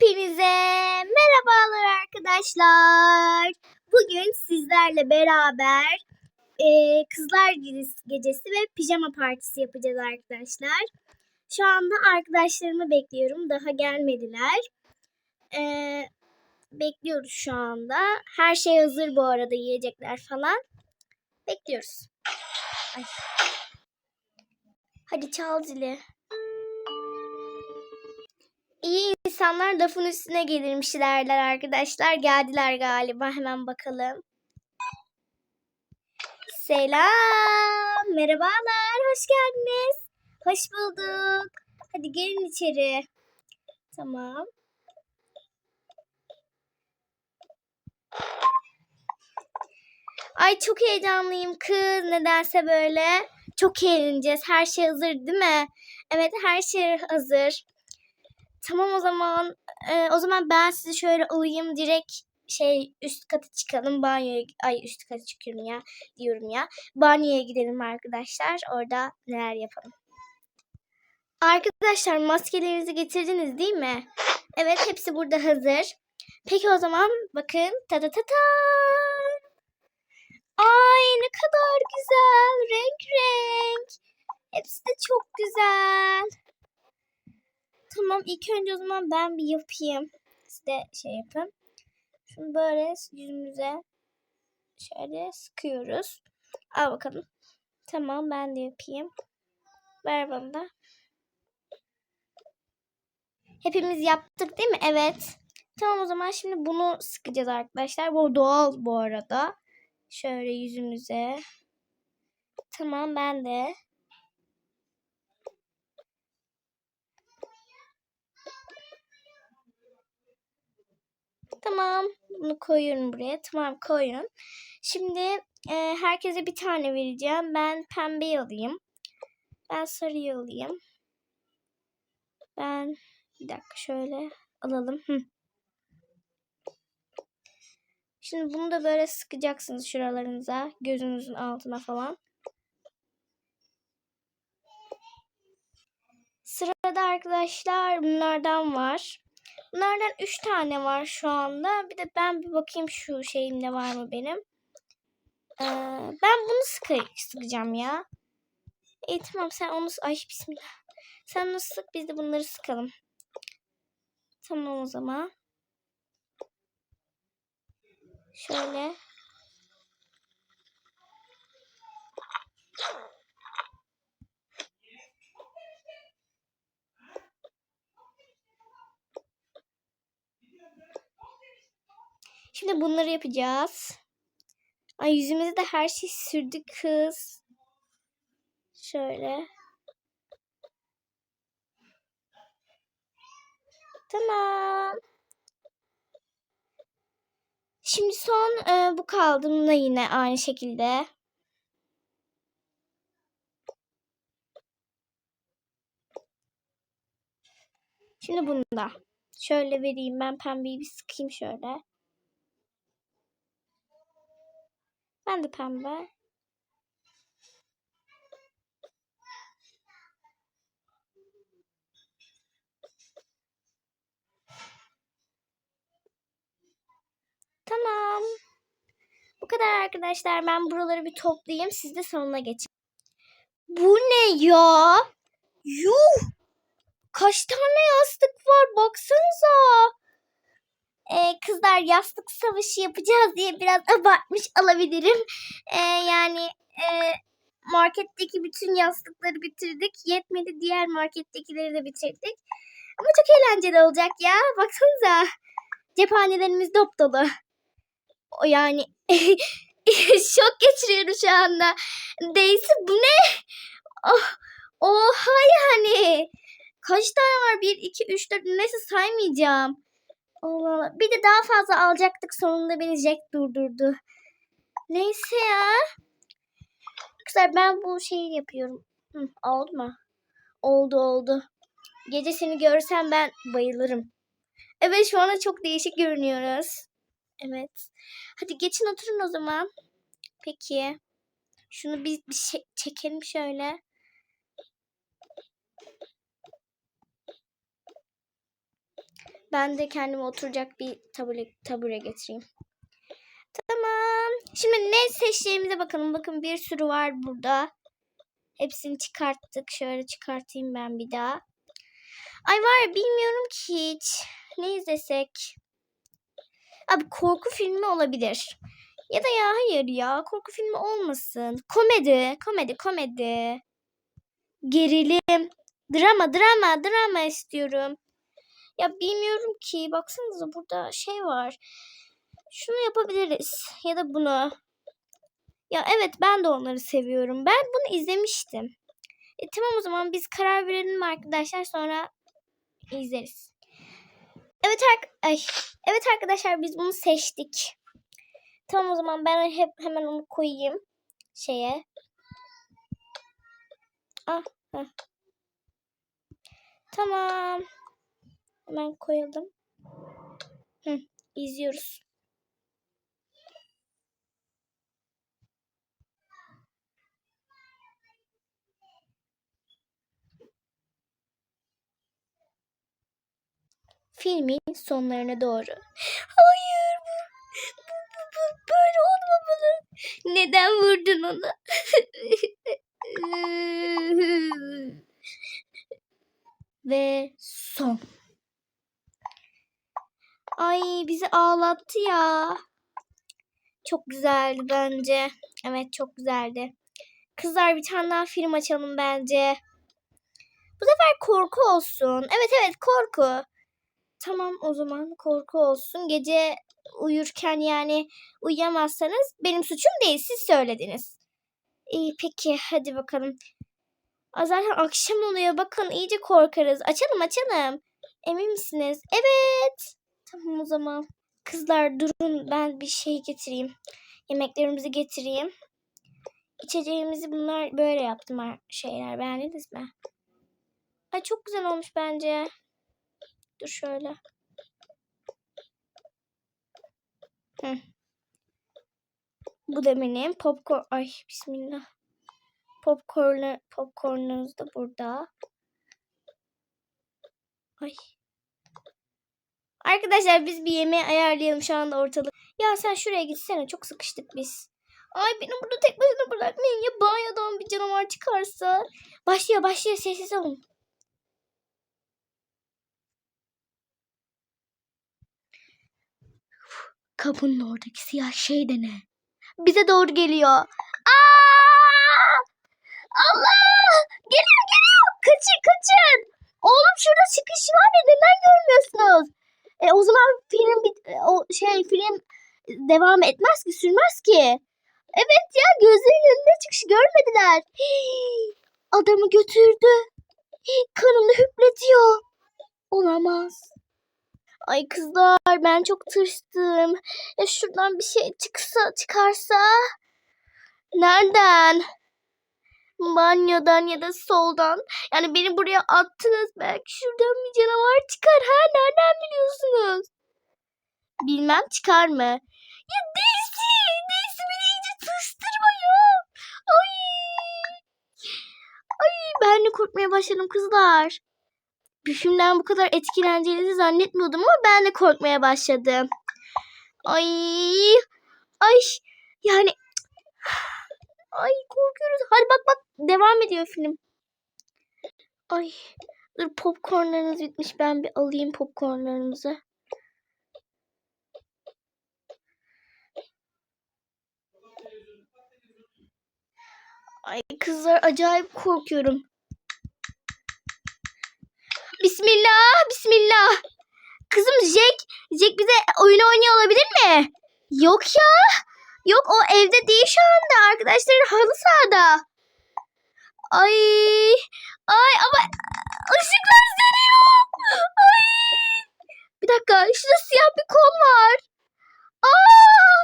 Hepinize merhabalar arkadaşlar. Bugün sizlerle beraber e, Kızlar Gecesi, ve pijama partisi yapacağız arkadaşlar. Şu anda arkadaşlarımı bekliyorum. Daha gelmediler. E, bekliyoruz şu anda. Her şey hazır bu arada yiyecekler falan. Bekliyoruz. Ay. Hadi çal zili. İnsanlar lafın üstüne gelirmiş derler arkadaşlar. Geldiler galiba. Hemen bakalım. Selam. Merhabalar. Hoş geldiniz. Hoş bulduk. Hadi gelin içeri. Tamam. Ay çok heyecanlıyım kız. Nedense böyle. Çok eğleneceğiz. Her şey hazır değil mi? Evet her şey hazır. Tamam o zaman. Ee, o zaman ben sizi şöyle alayım direkt şey üst kata çıkalım banyoya ay üst kata çıkıyorum ya diyorum ya. Banyoya gidelim arkadaşlar. Orada neler yapalım. Arkadaşlar maskelerinizi getirdiniz değil mi? Evet hepsi burada hazır. Peki o zaman bakın ta ta ta ta. Ay ne kadar güzel. Renk renk. Hepsi de çok güzel. Tamam ilk önce o zaman ben bir yapayım. Siz de şey yapın. Şunu böyle yüzümüze şöyle sıkıyoruz. Al bakalım. Tamam ben de yapayım. Ver bana da. Hepimiz yaptık değil mi? Evet. Tamam o zaman şimdi bunu sıkacağız arkadaşlar. Bu doğal bu arada. Şöyle yüzümüze. Tamam ben de. Tamam. Bunu koyuyorum buraya. Tamam koyun. Şimdi e, herkese bir tane vereceğim. Ben pembeyi alayım. Ben sarıyı alayım. Ben bir dakika şöyle alalım. Hı. Şimdi bunu da böyle sıkacaksınız şuralarınıza. Gözünüzün altına falan. Sırada arkadaşlar bunlardan var. Bunlardan 3 tane var şu anda. Bir de ben bir bakayım şu şeyimde var mı benim. Ee, ben bunu sıkı sıkacağım ya. İyi tamam sen onu ay bismillah. Sen onu sık biz de bunları sıkalım. Tamam o zaman. Şöyle. Şimdi bunları yapacağız. Ay yüzümüze de her şey sürdük kız. Şöyle. Tamam. Şimdi son e, bu kaldı. Bunda yine aynı şekilde. Şimdi bunda. Şöyle vereyim ben pembeyi bir sıkayım şöyle. Ben de pembe. Tamam. Bu kadar arkadaşlar. Ben buraları bir toplayayım. Siz de sonuna geçin. Bu ne ya? Yuh! Kaç tane yastık var? Baksanıza. Ee, kızlar yastık savaşı yapacağız diye biraz abartmış alabilirim. Ee, yani e, marketteki bütün yastıkları bitirdik. Yetmedi diğer markettekileri de bitirdik. Ama çok eğlenceli olacak ya. Baksanıza. Cephanelerimiz dop dolu. O yani şok geçiriyorum şu anda. Daisy bu ne? Oh, oha yani. Kaç tane var? 1, 2, 3, 4 neyse saymayacağım. Allah Allah. Bir de daha fazla alacaktık sonunda beni Jack durdurdu. Neyse ya. Kızlar ben bu şeyi yapıyorum. Hı, oldu mu? Oldu oldu. Gece seni görsem ben bayılırım. Evet şu anda çok değişik görünüyoruz. Evet. Hadi geçin oturun o zaman. Peki. Şunu bir, bir şey, çekelim şöyle. Ben de kendime oturacak bir tabure, tabure getireyim. Tamam. Şimdi ne seçeceğimize bakalım. Bakın bir sürü var burada. Hepsini çıkarttık. Şöyle çıkartayım ben bir daha. Ay var ya bilmiyorum ki hiç. Ne izlesek? Abi korku filmi olabilir. Ya da ya hayır ya korku filmi olmasın. Komedi, komedi, komedi. Gerilim. Drama, drama, drama istiyorum. Ya bilmiyorum ki. Baksanıza burada şey var. Şunu yapabiliriz. Ya da bunu. Ya evet ben de onları seviyorum. Ben bunu izlemiştim. E, tamam o zaman biz karar verelim arkadaşlar sonra izleriz. Evet ark ay evet arkadaşlar biz bunu seçtik. Tamam o zaman ben hep hemen onu koyayım şeye. Ah, heh. Tamam. Hemen koyalım. Hı, izliyoruz. Filmin sonlarına doğru. Hayır bu, bu, bu, bu böyle olmamalı. Neden vurdun onu? Ve son. Ay bizi ağlattı ya. Çok güzeldi bence. Evet çok güzeldi. Kızlar bir tane daha film açalım bence. Bu sefer korku olsun. Evet evet korku. Tamam o zaman korku olsun. Gece uyurken yani uyuyamazsanız benim suçum değil siz söylediniz. İyi peki hadi bakalım. Aa, zaten akşam oluyor bakın iyice korkarız. Açalım açalım. Emin misiniz? Evet. Tamam o zaman. Kızlar durun ben bir şey getireyim. Yemeklerimizi getireyim. İçeceğimizi bunlar böyle yaptım şeyler. Beğendiniz mi? Ay çok güzel olmuş bence. Dur şöyle. Hı. Bu da benim popcorn. Ay bismillah. Popcorn, popcornunuz da burada. Ay. Arkadaşlar biz bir yemeği ayarlayalım şu anda ortalık. Ya sen şuraya gitsene çok sıkıştık biz. Ay beni burada tek başına bırakmayın ya banyodan bir canavar çıkarsa. Başlıyor başlıyor sessiz olun. Kapının oradaki siyah şey de ne? Bize doğru geliyor. Allah! Geliyor geliyor. Kaçın kaçın. Oğlum şurada çıkış var ya neden görmüyorsunuz? E, o zaman film e, o şey film devam etmez ki sürmez ki. Evet ya gözlerinin önünde çıkışı görmediler. Adamı götürdü. Hii, kanını hüpletiyor. Olamaz. Ay kızlar ben çok tırstım. Ya şuradan bir şey çıksa çıkarsa. Nereden? Banyodan ya da soldan. Yani beni buraya attınız. Belki şuradan bir canavar çıkar. Ha nereden biliyorsunuz? Bilmem çıkar mı? Ya Daisy! Daisy beni iyice tırstırma ya. Ay! Ay ben de korkmaya başladım kızlar. Bir filmden bu kadar etkileneceğinizi zannetmiyordum ama ben de korkmaya başladım. Ay! Ay! Yani Ay korkuyoruz. Hadi bak bak devam ediyor film. Ay dur popcornlarınız bitmiş. Ben bir alayım popcornlarınızı. Ay kızlar acayip korkuyorum. Bismillah, bismillah. Kızım Jack, Jack bize oyun oynuyor olabilir mi? Yok ya. Yok o evde değil şu anda. Arkadaşları halı sahada. Ay. Ay ama ışıklar sönüyor. Ay. Bir dakika. Şurada siyah bir kol var. Aa.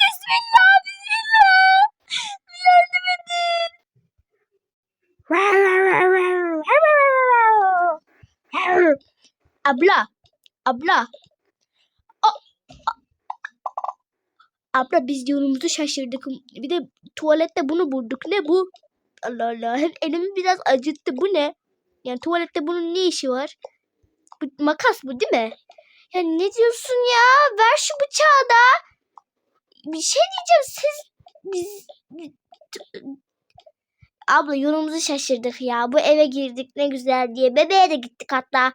Bismillah, bismillah. Yardım edin. Abla. Abla. Abla biz yolumuzu şaşırdık. Bir de tuvalette bunu bulduk. Ne bu? Allah Allah. Hem elimi biraz acıttı. Bu ne? Yani tuvalette bunun ne işi var? Bu, makas bu değil mi? Ya ne diyorsun ya? Ver şu bıçağı da. Bir şey diyeceğim. Siz biz Abla yolumuzu şaşırdık ya. Bu eve girdik ne güzel diye. Bebeğe de gittik hatta.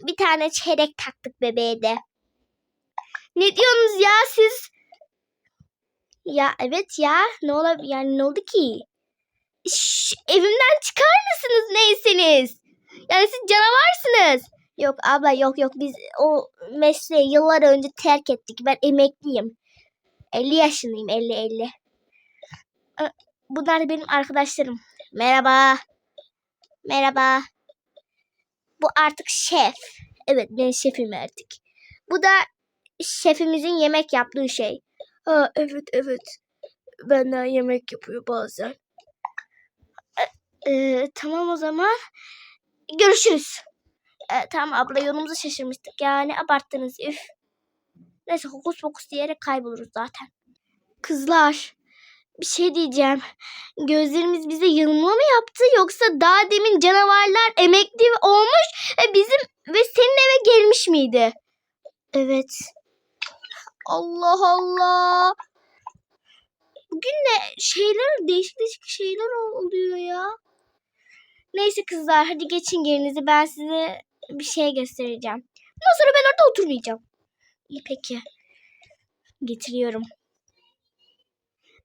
Bir tane çeyrek taktık bebeğe de. Ne diyorsunuz ya siz? Ya evet ya. Ne ola yani ne oldu ki? Şş, evimden çıkar mısınız neyseniz? Yani siz canavarsınız. Yok abla yok yok biz o mesleği yıllar önce terk ettik. Ben emekliyim. 50 yaşındayım 50 50. Ö, Bunlar benim arkadaşlarım. Merhaba. Merhaba. Bu artık şef. Evet ben şefim artık. Bu da şefimizin yemek yaptığı şey. Ha evet evet. Benden yemek yapıyor bazen. Ee, tamam o zaman. Görüşürüz. Ee, tamam abla yolumuzu şaşırmıştık. Yani abarttınız. Üf. Neyse hokus pokus diyerek kayboluruz zaten. Kızlar. Bir şey diyeceğim. Gözlerimiz bize yanılma mı yaptı yoksa daha demin canavarlar emekli olmuş ve bizim ve senin eve gelmiş miydi? Evet. Allah Allah. Bugün ne şeyler değişik değişik şeyler oluyor ya. Neyse kızlar hadi geçin yerinize ben size bir şey göstereceğim. Bundan sonra ben orada oturmayacağım. İyi peki. Getiriyorum.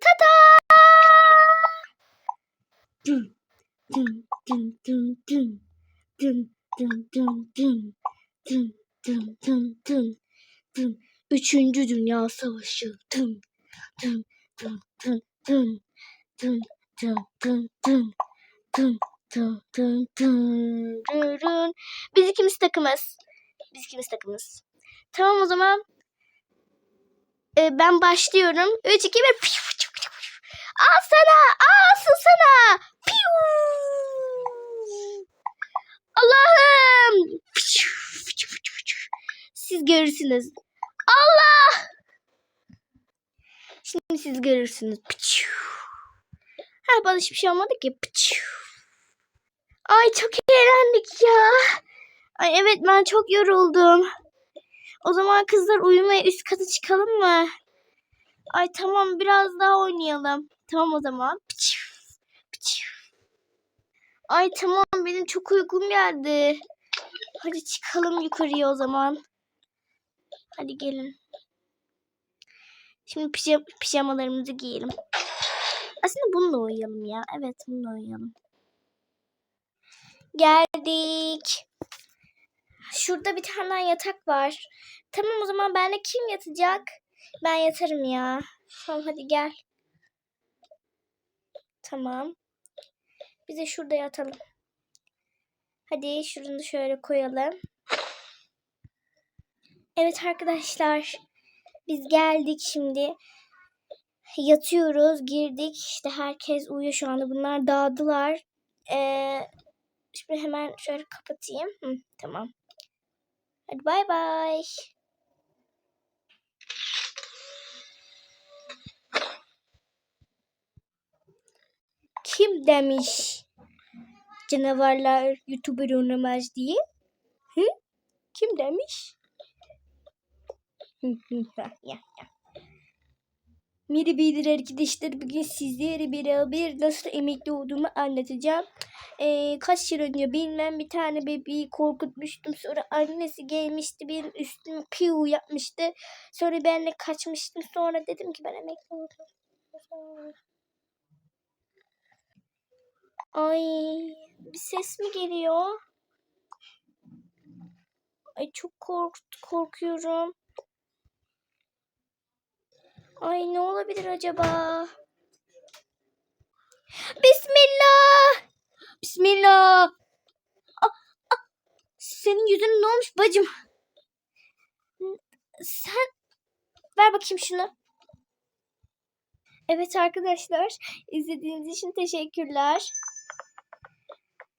Tada! Dün, dün, dün, dün, dün. Dün, dün, dün, dün. Dün, dün, dün, dün. Dün. Üçüncü Dünya Savaşı. Dün, dün, dün. Dün, dün, dün, dün. Dün, dün, dün, dün, dün, dün. Biz ikimiz takımız. Biz ikimiz takımız. Tamam o zaman. Ee, ben başlıyorum. 3, 2, 1. Al sana. Alsın sana. Allah'ım. Siz görürsünüz. Allah. Şimdi siz görürsünüz. Ha bana hiçbir şey olmadı ki. Ay çok eğlendik ya. Ay evet ben çok yoruldum. O zaman kızlar uyumaya üst kata çıkalım mı? Ay tamam biraz daha oynayalım. Tamam o zaman. Ay tamam benim çok uykum geldi. Hadi çıkalım yukarıya o zaman. Hadi gelin. Şimdi pijam pijamalarımızı giyelim. Aslında bununla uyuyalım ya. Evet bununla uyuyalım. Geldik. Şurada bir tane daha yatak var. Tamam o zaman benle kim yatacak? Ben yatarım ya. Tamam hadi gel. Tamam. Biz de şurada yatalım. Hadi şunu şöyle koyalım. Evet arkadaşlar. Biz geldik şimdi. Yatıyoruz. Girdik. İşte herkes uyuyor şu anda. Bunlar dağıldılar. Ee, şimdi hemen şöyle kapatayım. Hı, tamam. Hadi bay bay. Kim demiş canavarlar YouTuber oynamaz diye? Hı? Kim demiş? Merhabalar arkadaşlar. Bugün sizlere beraber nasıl emekli olduğumu anlatacağım. Ee, kaç yıl önce bilmem bir tane bebeği korkutmuştum. Sonra annesi gelmişti benim üstüme piu yapmıştı. Sonra ben de kaçmıştım. Sonra dedim ki ben emekli oldum. Ay bir ses mi geliyor? Ay çok kork korkuyorum. Ay ne olabilir acaba? Bismillah. Bismillah. Ah, ah. Senin yüzün ne olmuş bacım? Sen ver bakayım şunu. Evet arkadaşlar izlediğiniz için teşekkürler.